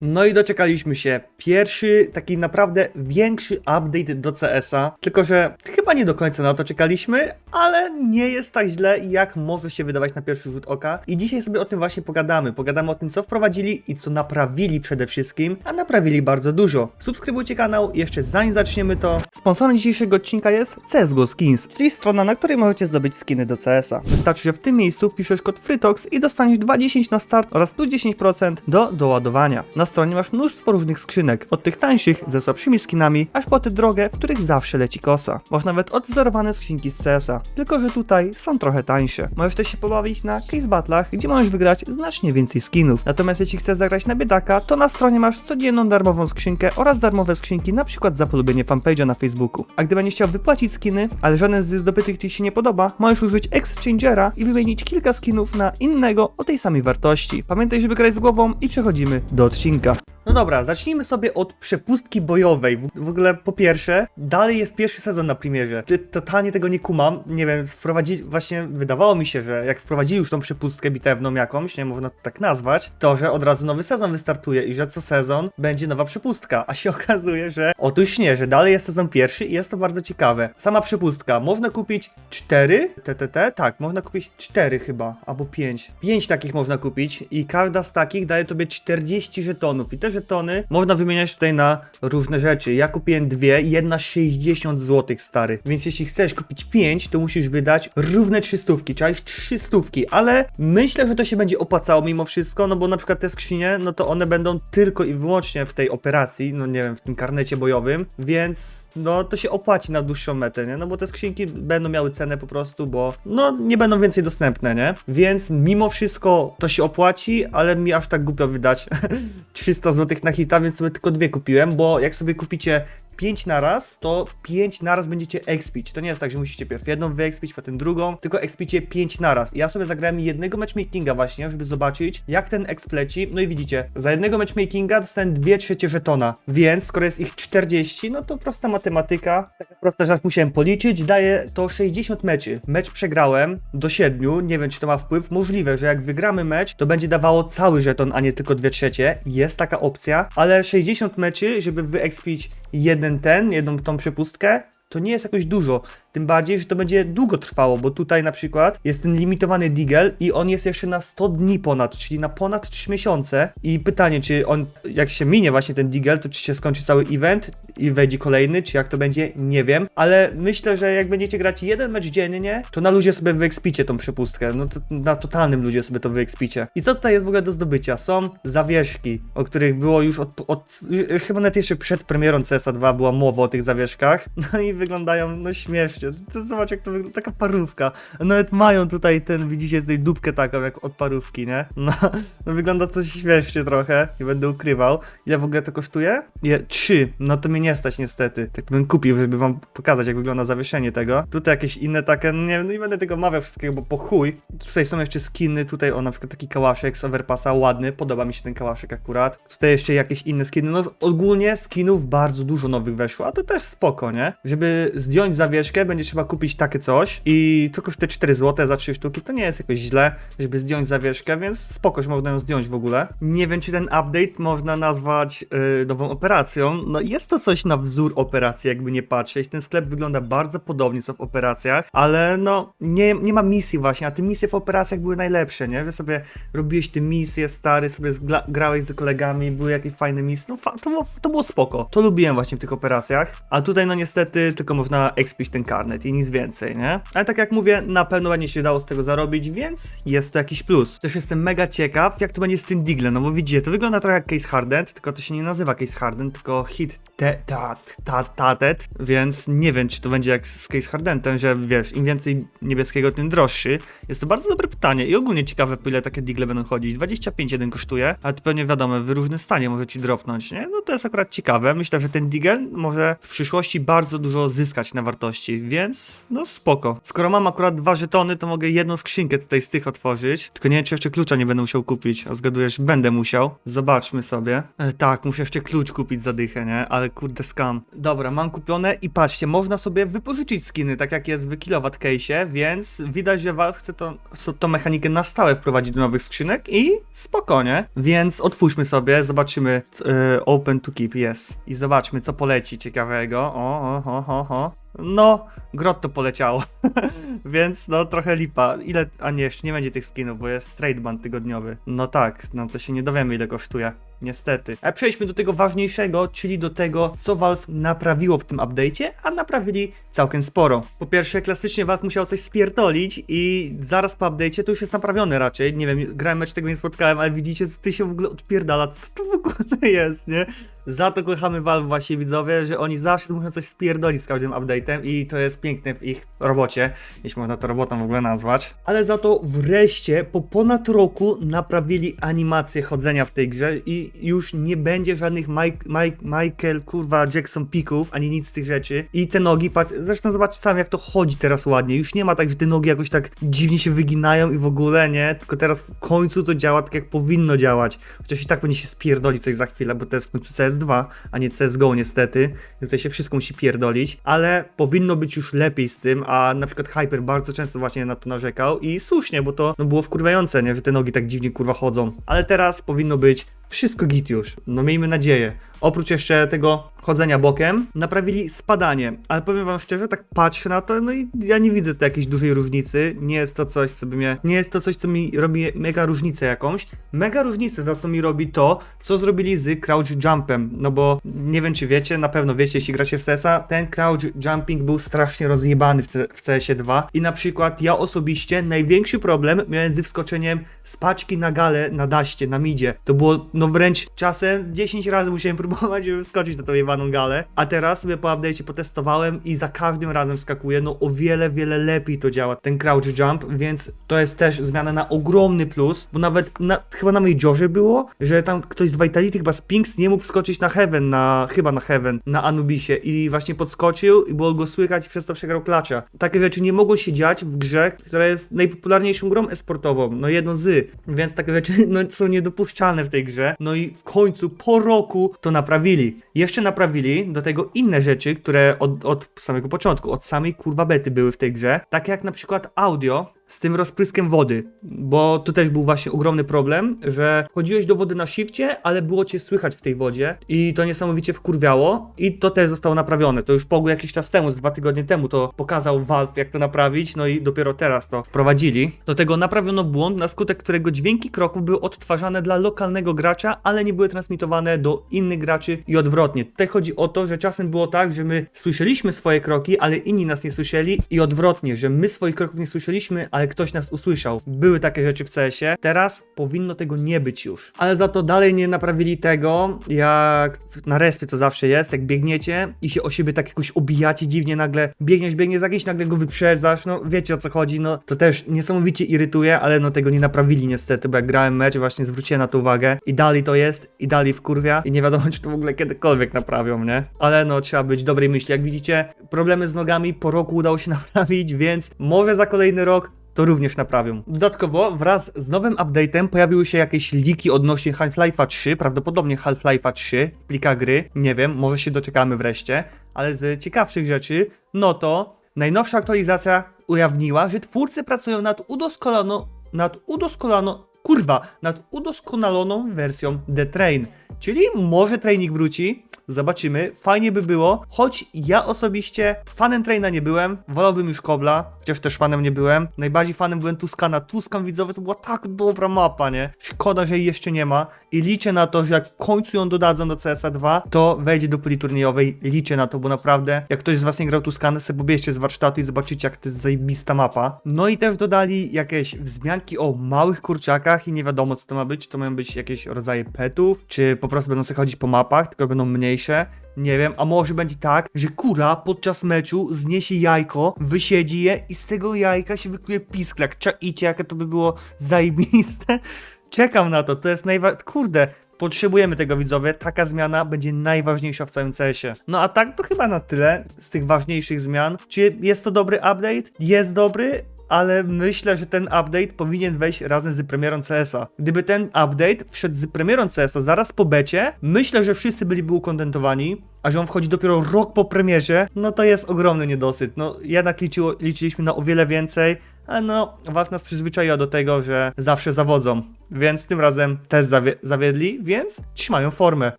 No i doczekaliśmy się. Pierwszy, taki naprawdę większy update do CS-a. Tylko, że chyba nie do końca na to czekaliśmy, ale nie jest tak źle, jak może się wydawać na pierwszy rzut oka. I dzisiaj sobie o tym właśnie pogadamy. Pogadamy o tym, co wprowadzili i co naprawili przede wszystkim, a naprawili bardzo dużo. Subskrybujcie kanał, jeszcze zanim zaczniemy to. Sponsorem dzisiejszego odcinka jest CSGO Skins, czyli strona, na której możecie zdobyć skiny do CS-a. Wystarczy, że w tym miejscu wpiszesz kod FRYTOX i dostaniesz 2,10 na start oraz plus 10% do doładowania. Na stronie masz mnóstwo różnych skrzynek, od tych tańszych ze słabszymi skinami, aż po te drogie, w których zawsze leci kosa. Masz nawet odwzorowane skrzynki z CS-a, tylko że tutaj są trochę tańsze. Możesz też się pobawić na case battlach, gdzie możesz wygrać znacznie więcej skinów. Natomiast jeśli chcesz zagrać na biedaka, to na stronie masz codzienną darmową skrzynkę oraz darmowe skrzynki, na przykład za polubienie fanpage'a na Facebooku. A gdy będziesz chciał wypłacić skiny, ale żaden z zdobytych ci się nie podoba, możesz użyć Exchangera i wymienić kilka skinów na innego o tej samej wartości. Pamiętaj, żeby grać z głową i przechodzimy do odcinka. Gott. No dobra, zacznijmy sobie od przepustki bojowej. W, w ogóle po pierwsze, dalej jest pierwszy sezon na premierze. Ty, totalnie tego nie kumam. Nie wiem, wprowadzili, właśnie wydawało mi się, że jak wprowadzili już tą przepustkę bitewną jakąś, nie można to tak nazwać, to że od razu nowy sezon wystartuje i że co sezon będzie nowa przepustka. A się okazuje, że otóż nie, że dalej jest sezon pierwszy i jest to bardzo ciekawe. Sama przepustka, można kupić 4 TTT, tak, można kupić 4 chyba, albo 5. 5 takich można kupić i każda z takich daje tobie 40 żetonów i te żetony można wymieniać tutaj na różne rzeczy. Ja kupiłem dwie, jedna 60 zł stary. Więc jeśli chcesz kupić 5, to musisz wydać równe 300, czaisz 300, ale myślę, że to się będzie opłacało mimo wszystko, no bo na przykład te skrzynie, no to one będą tylko i wyłącznie w tej operacji, no nie wiem, w tym karnecie bojowym, więc no to się opłaci na dłuższą metę, nie? No bo te skrzynki będą miały cenę po prostu, bo no nie będą więcej dostępne, nie? Więc mimo wszystko to się opłaci, ale mi aż tak głupio wydać 300 zł na hita, więc sobie tylko dwie kupiłem, bo jak sobie kupicie 5 na raz, to 5 na raz będziecie expić. To nie jest tak, że musicie pierw jedną wyexpić, potem drugą, tylko expicie 5 na raz. Ja sobie zagrałem jednego matchmakinga właśnie, żeby zobaczyć, jak ten exp leci. No i widzicie, za jednego matchmakinga dostałem 2 trzecie żetona, więc skoro jest ich 40, no to prosta matematyka, taka prosta, że musiałem policzyć, daje to 60 meczy. Mecz przegrałem do 7, nie wiem czy to ma wpływ, możliwe, że jak wygramy mecz, to będzie dawało cały żeton, a nie tylko 2 trzecie. Jest taka opcja, ale 60 meczy, żeby wyexpić jeden ten, jedną tą przepustkę, to nie jest jakoś dużo. Tym bardziej, że to będzie długo trwało, bo tutaj na przykład jest ten limitowany digel i on jest jeszcze na 100 dni ponad, czyli na ponad 3 miesiące. I pytanie, czy on, jak się minie właśnie ten digel, to czy się skończy cały event i wejdzie kolejny, czy jak to będzie, nie wiem. Ale myślę, że jak będziecie grać jeden mecz dziennie, to na ludzie sobie wyekspicie tą przepustkę. No to na totalnym ludzie sobie to wyekspicie. I co tutaj jest w ogóle do zdobycia? Są zawieszki, o których było już od, od chyba nawet jeszcze przed premierą CSA 2 była mowa o tych zawieszkach. No i wyglądają no śmiesznie. To zobacz jak to wygląda, taka parówka. Nawet mają tutaj ten, widzicie, tutaj dupkę taką jak od parówki, nie? No, no wygląda to śmiesznie trochę, nie będę ukrywał. Ile w ogóle to kosztuje? Je, trzy, no to mnie nie stać niestety. Tak bym kupił, żeby wam pokazać jak wygląda zawieszenie tego. Tutaj jakieś inne takie, no nie no i będę tego mawiał wszystkiego, bo po chuj. Tutaj są jeszcze skiny, tutaj o na przykład taki kałaszek z Overpassa, ładny, podoba mi się ten kałaszek akurat. Tutaj jeszcze jakieś inne skiny, no ogólnie skinów bardzo dużo nowych weszło, a to też spoko, nie? Żeby zdjąć zawieszkę, będzie trzeba kupić takie coś i to kosztuje 4 zł za 3 sztuki, to nie jest jakoś źle, żeby zdjąć zawieszkę, więc spoko, że można ją zdjąć w ogóle. Nie wiem, czy ten update można nazwać yy, nową operacją, no jest to coś na wzór operacji, jakby nie patrzeć, ten sklep wygląda bardzo podobnie co w operacjach, ale no nie, nie ma misji właśnie, a te misje w operacjach były najlepsze, nie? Że sobie robiłeś te misje, stary, sobie grałeś z kolegami, były jakieś fajne misje, no to, to było spoko, to lubiłem właśnie w tych operacjach, a tutaj no niestety tylko można expić ten karnet i nic więcej, nie? Ale tak jak mówię, na pewno będzie się dało z tego zarobić, więc jest to jakiś plus. Też jestem mega ciekaw, jak to będzie z tym diglem, no bo widzicie, to wygląda trochę jak case hardened, tylko to się nie nazywa case hardened, tylko hit te, ta, ta, tatet, więc nie wiem, czy to będzie jak z case hardentem, że wiesz, im więcej niebieskiego, tym droższy. Jest to bardzo dobre pytanie i ogólnie ciekawe, po ile takie digle będą chodzić. 25 jeden kosztuje, ale to pewnie wiadomo, w różnym stanie może ci dropnąć, nie? No to jest akurat ciekawe. Myślę, że ten digel może w przyszłości bardzo dużo zyskać na wartości. Więc no spoko. Skoro mam akurat dwa żetony, to mogę jedną skrzynkę tutaj z tych otworzyć. Tylko nie wiem, czy jeszcze klucza nie będę musiał kupić, a zgadujesz, będę musiał. Zobaczmy sobie. E, tak, muszę jeszcze klucz kupić za dychę, nie? Ale kurde skam. Dobra, mam kupione i patrzcie, można sobie wypożyczyć skiny, tak jak jest w Kilowatt Case'ie, więc widać, że Valve chce to, tą mechanikę na stałe wprowadzić do nowych skrzynek i spokojnie. Więc otwórzmy sobie, zobaczymy e, Open to Keep, yes. I zobaczmy, co poleci ciekawego. O, o, o, o, o. No, grotto poleciało. Więc no trochę lipa. Ile. A nie, jeszcze nie będzie tych skinów, bo jest trade ban tygodniowy. No tak, no to się nie dowiemy ile kosztuje. Niestety. A przejdźmy do tego ważniejszego, czyli do tego, co Valve naprawiło w tym update'cie, a naprawili całkiem sporo. Po pierwsze, klasycznie Valve musiał coś spierdolić i zaraz po update'cie to już jest naprawione raczej. Nie wiem, grałem mecz, tego nie spotkałem, ale widzicie, ty się w ogóle odpierdala, co to w ogóle jest, nie? Za to kochamy Valve właśnie widzowie, że oni zawsze muszą coś spierdolić z każdym update'em i to jest piękne w ich robocie, jeśli można to robotą w ogóle nazwać. Ale za to wreszcie po ponad roku naprawili animację chodzenia w tej grze i już nie będzie żadnych Mike, Mike, Michael, kurwa, Jackson pików, ani nic z tych rzeczy. I te nogi, patrz, zresztą zobacz sam jak to chodzi teraz ładnie. Już nie ma tak, że te nogi jakoś tak dziwnie się wyginają i w ogóle, nie? Tylko teraz w końcu to działa tak jak powinno działać. Chociaż i tak będzie się spierdolić coś za chwilę, bo to jest w końcu CS2, a nie CSGO niestety. Więc tutaj się wszystko musi pierdolić, ale powinno być już lepiej z tym, a na przykład Hyper bardzo często właśnie na to narzekał i słusznie, bo to no, było wkurwiające, nie? Że te nogi tak dziwnie kurwa chodzą. Ale teraz powinno być wszystko git już. No miejmy nadzieję. Oprócz jeszcze tego chodzenia bokiem, naprawili spadanie. Ale powiem wam szczerze, tak patrzę na to, no i ja nie widzę tu jakiejś dużej różnicy. Nie jest to coś, co by mnie. Nie jest to coś, co mi robi mega różnicę jakąś. Mega różnicę za to mi robi to, co zrobili z crouch jumpem. No bo nie wiem, czy wiecie, na pewno wiecie, jeśli gracie w CS-a, ten crouch jumping był strasznie rozjebany w, w CS-ie 2. I na przykład ja osobiście największy problem miałem ze wskoczeniem z paczki na galę na daście, na midzie. To było no wręcz czasem 10 razy musiałem próbować, żeby wskoczyć na tą jebaną galę. A teraz sobie po update'cie potestowałem i za każdym razem wskakuje. No o wiele, wiele lepiej to działa, ten crouch jump, więc to jest też zmiana na ogromny plus, bo nawet na, chyba na Majorze było, że tam ktoś z Vitality, chyba z Pinks nie mógł wskoczyć na Heaven, na, chyba na Heaven, na Anubisie i właśnie podskoczył i było go słychać i przez to przegrał klacza. Takie rzeczy nie mogą się dziać w grze, która jest najpopularniejszą grą esportową, no jedną z, więc takie rzeczy no, są niedopuszczalne w tej grze. No i w końcu po roku to naprawili. Jeszcze naprawili do tego inne rzeczy, które od, od samego początku, od samej kurwa bety były w tej grze, takie jak na przykład audio, z tym rozpryskiem wody, bo to też był właśnie ogromny problem, że chodziłeś do wody na shifcie, ale było cię słychać w tej wodzie i to niesamowicie wkurwiało i to też zostało naprawione. To już Pogu jakiś czas temu, z dwa tygodnie temu to pokazał Valve jak to naprawić, no i dopiero teraz to wprowadzili. Do tego naprawiono błąd, na skutek którego dźwięki kroków były odtwarzane dla lokalnego gracza, ale nie były transmitowane do innych graczy i odwrotnie. Tutaj chodzi o to, że czasem było tak, że my słyszeliśmy swoje kroki, ale inni nas nie słyszeli i odwrotnie, że my swoich kroków nie słyszeliśmy, ale ktoś nas usłyszał. Były takie rzeczy w CS-ie. Teraz powinno tego nie być już. Ale za to dalej nie naprawili tego, jak na respie to zawsze jest, jak biegniecie i się o siebie tak jakoś obijacie dziwnie nagle, biegniesz, biegniesz, za kimś nagle go wyprzedzasz, no wiecie o co chodzi, no to też niesamowicie irytuje, ale no tego nie naprawili niestety, bo jak grałem mecz właśnie zwróciłem na to uwagę i dalej to jest, i dalej wkurwia i nie wiadomo czy to w ogóle kiedykolwiek naprawią, nie? Ale no trzeba być dobrej myśli, jak widzicie, problemy z nogami po roku udało się naprawić, więc może za kolejny rok to również naprawią. Dodatkowo wraz z nowym update'em pojawiły się jakieś liki odnośnie Half-Life'a 3, prawdopodobnie Half-Life'a 3, plika gry, nie wiem, może się doczekamy wreszcie, ale z ciekawszych rzeczy, no to najnowsza aktualizacja ujawniła, że twórcy pracują nad udoskonaloną, nad udoskonaloną, kurwa, nad udoskonaloną wersją The Train, czyli może training wróci, Zobaczymy. Fajnie by było, choć ja osobiście fanem Traina nie byłem, wolałbym już Kobla, chociaż też fanem nie byłem. Najbardziej fanem byłem Tuskana. Tuskan widzowy to była tak dobra mapa, nie? Szkoda, że jej jeszcze nie ma i liczę na to, że jak w końcu ją dodadzą do CSA 2, to wejdzie do puli turniejowej. Liczę na to, bo naprawdę, jak ktoś z was nie grał Tuskana, sobie pobierzcie z warsztatu i zobaczycie, jak to jest zajebista mapa. No i też dodali jakieś wzmianki o małych kurczakach i nie wiadomo, co to ma być. Czy to mają być jakieś rodzaje petów, czy po prostu będą sobie chodzić po mapach, tylko będą mniejsze. Nie wiem, a może będzie tak, że kura podczas meczu zniesie jajko, wysiedzi je i z tego jajka się wykuje pisklak. Czaicie, jakie to by było zajebiste? Czekam na to, to jest najwa... Kurde, Potrzebujemy tego widzowie, taka zmiana będzie najważniejsza w całym CS-ie. No a tak to chyba na tyle z tych ważniejszych zmian. Czy jest to dobry update? Jest dobry, ale myślę, że ten update powinien wejść razem z premierą CS-a. Gdyby ten update wszedł z premierą CS-a zaraz po becie, myślę, że wszyscy byliby ukontentowani, a że on wchodzi dopiero rok po premierze, no to jest ogromny niedosyt. No jednak liczyło, liczyliśmy na o wiele więcej, ale no, Valve nas przyzwyczaiła do tego, że zawsze zawodzą. Więc tym razem też zawie zawiedli, więc trzymają formę.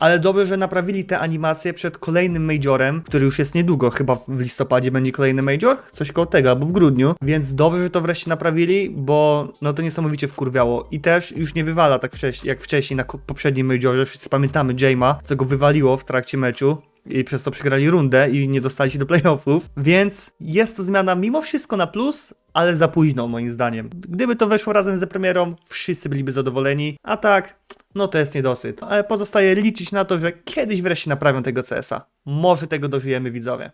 Ale dobrze, że naprawili te animacje przed kolejnym Majorem, który już jest niedługo, chyba w listopadzie będzie kolejny Major, coś koło tego, albo w grudniu. Więc dobrze, że to wreszcie naprawili, bo no to niesamowicie wkurwiało. I też już nie wywala tak wcześ jak wcześniej na poprzednim Majorze. Wszyscy pamiętamy Jame'a, co go wywaliło w trakcie meczu i przez to przegrali rundę i nie dostali się do playoffów, więc jest to zmiana mimo wszystko na plus, ale za późno moim zdaniem. Gdyby to weszło razem z premierą, wszyscy byliby zadowoleni, a tak, no to jest niedosyt. Ale pozostaje liczyć na to, że kiedyś wreszcie naprawią tego CS-a. Może tego dożyjemy widzowie.